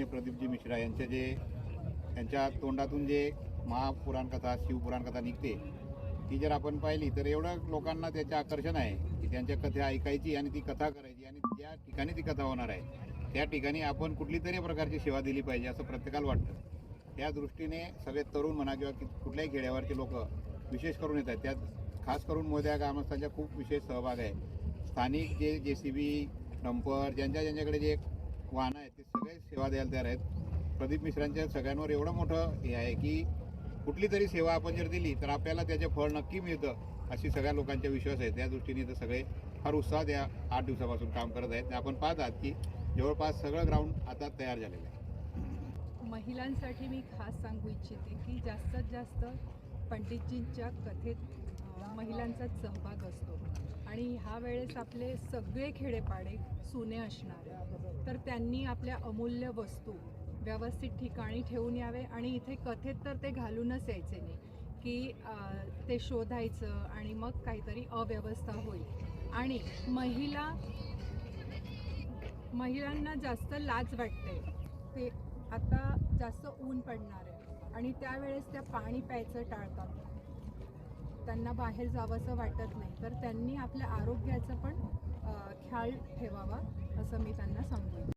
आदरणीय प्रदीपजी मिश्रा यांचे जे यांच्या तोंडातून जे महापुराण कथा शिवपुराण कथा निघते ती जर आपण पाहिली तर एवढं लोकांना त्याचे आकर्षण आहे की त्यांच्या कथा ऐकायची आणि ती कथा करायची आणि ज्या ठिकाणी ती कथा होणार आहे त्या ठिकाणी आपण कुठली तरी प्रकारची सेवा दिली पाहिजे असं प्रत्येकाला वाटतं. त्या दृष्टीने सगळे तरुण म्हणा किंवा कुठल्याही खेड्यावरचे लोक विशेष करून येत आहेत. त्यात खास करून मोद्या ग्रामस्थांचा खूप विशेष सहभाग आहे. स्थानिक जे जे सी बी डंपर ज्यांच्या ज्यांच्याकडे जे वाहनं आहेत ते सगळे सेवा द्यायला तयार आहेत. प्रदीप मिश्रांच्या सगळ्यांवर एवढं मोठं हे आहे की कुठली तरी सेवा आपण जर दिली तर आपल्याला त्याचे फळ नक्की मिळतं अशी सगळ्या लोकांचा विश्वास आहे त्या दृष्टीने तर सगळे फार उत्साहात या आठ दिवसापासून काम करत आहेत. आपण पाहत आहात की जवळपास सगळं ग्राउंड आता तयार झालेलं आहे. महिलांसाठी मी खास सांगू इच्छिते की जास्तीत जास्त पंडितजींच्या कथेत महिलांचाच सहभाग असतो. आणि ह्या वेळेस आपले सगळे खेडेपाडे सुने असणारे तर त्यांनी आपल्या अमूल्य वस्तू व्यवस्थित ठिकाणी ठेवून यावे आणि इथे कथेत तर ते घालूनच यायचे नाही की ते शोधायचं आणि मग काहीतरी अव्यवस्था होईल. आणि महिला महिलांना जास्त लाज वाटते. ते आता जास्त ऊन पडणार आहे. आणि त्यावेळेस त्या पाणी प्यायचं टाळतात. त्यांना बाहेर जावंसं वाटत नाही. तर त्यांनी आपल्या आरोग्याचं पण ख्याल ठेवावा असं मी त्यांना सांगू